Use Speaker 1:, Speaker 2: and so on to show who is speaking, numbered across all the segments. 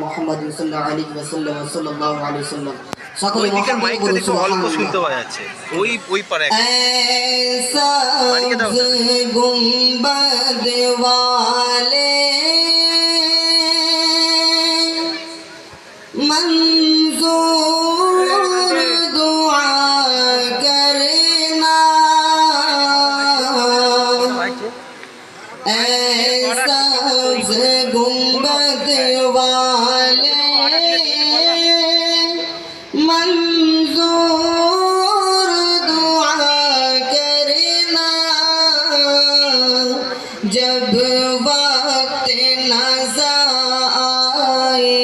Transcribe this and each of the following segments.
Speaker 1: মোহাম্মদ সাল্লাল্লাহু আলাইহি সকলে
Speaker 2: দিকের মাইকটা দেখো অল্প শুনতে
Speaker 1: جب وقت نظر آئے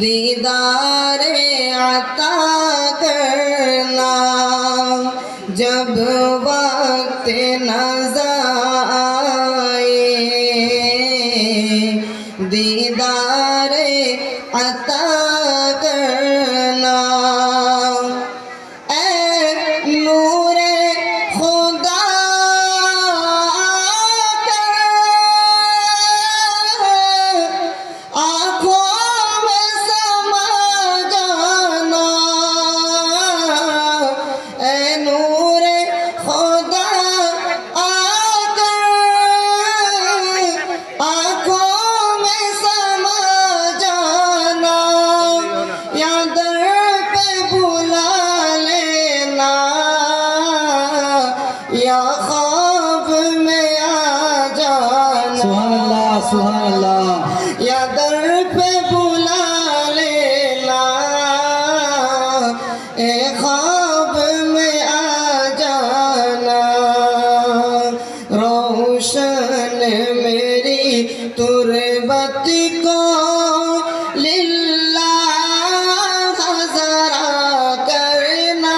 Speaker 1: دیدار عطا کر
Speaker 3: सुबहानल्लाह सुबहानल्लाह
Speaker 1: या दर पे बुला लेना ए ख्वाब में आ जाना रोशन मेरी तुरबत को लिल्ला जरा करना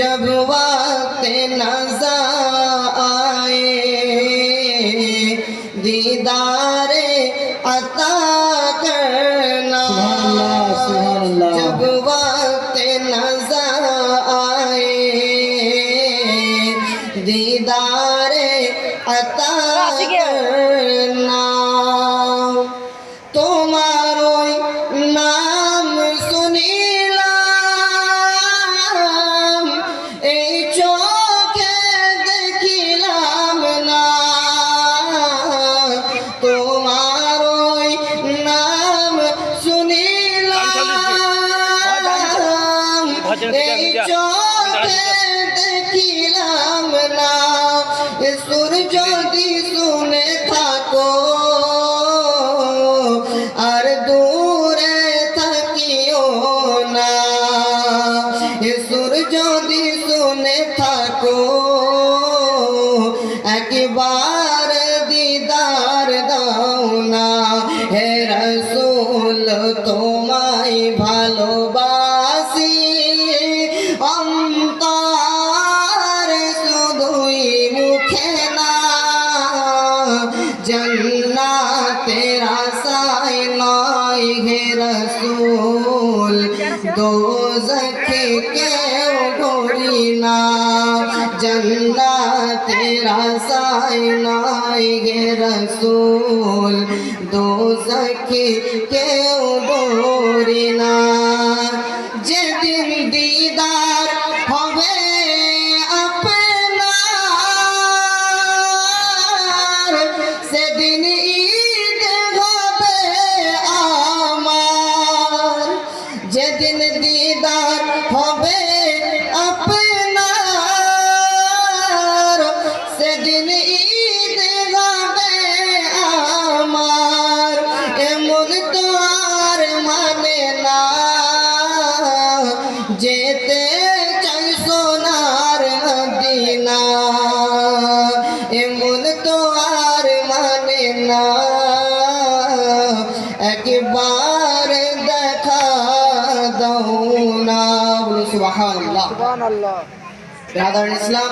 Speaker 1: जब वक्त नजर دیدار عطا کرنا۔ جب وقت نظر آئے دیدار عطا کرنا۔ 现在是这样这样。জন্নাতের আশায় নয় হে রসুল। দোজখে কেউ ডরি না। যেদিন দিদার হবে আপনার, সেদিন ঈদ হবে আমার। যেদিন দিদার হবে আপনার একবার দেখা দাও না সুবহানাল্লাহ।
Speaker 3: সুবহানাল্লাহ।
Speaker 1: ব্রাদার ইসলাম